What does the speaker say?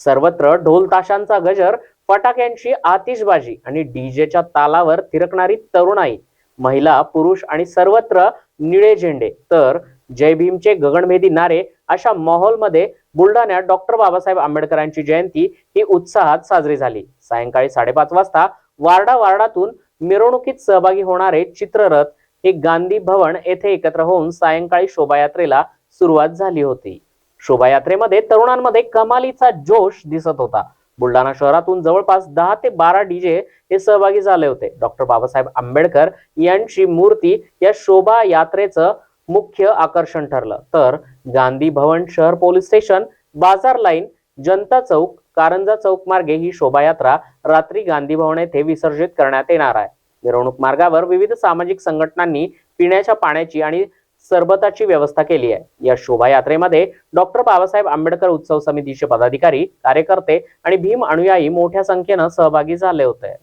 सर्वत्र ढोल ताशांचा गजर फटाक्यांची आतिषबाजी आणि डीजेच्या तालावर थिरकणारी तरुणाई महिला पुरुष आणि सर्वत्र निळे झेंडे. तर जय भीमचे गगनभेदी नारे अशा माहोलमध्ये बुलढाण्यात डॉक्टर बाबासाहेब आंबेडकरांची जयंती ही उत्साहात साजरी झाली. सायंकाळी साडेपाच वाजता वार्डा वार्डातून मिरवणुकीत सहभागी होणारे चित्ररथ हे गांधी भवन येथे एकत्र होऊन सायंकाळी शोभायात्रेला सुरुवात झाली होती. शोभायात्रेमध्ये तरुणांमध्ये कमालीचा जोश दिसत होता. बुलढाणा शहरातून जवळपास दहा ते बारा डीजे हे सहभागी झाले होते. डॉक्टर बाबासाहेब आंबेडकर यांची मूर्ती या शोभा यात्रेचं मुख्य आकर्षण ठरलं. तर गांधी भवन शहर police station Bazaar line Janata Chowk Karanja Chowk मार्गे ही शोभायात्रा रात्री गांधी भवन येथे विसर्जित करण्यात येणार आहे. मिरवणूक मार्गावर विविध सामाजिक संघटनांनी पिण्याच्या पाण्याची आणि सरबताची व्यवस्था केली आहे. या शोभायात्रेमध्ये डॉक्टर बाबासाहेब आंबेडकर उत्सव समितीचे पदाधिकारी कार्यकर्ते आणि भीम अनुयायी मोठ्या संख्येनं सहभागी झाले होते.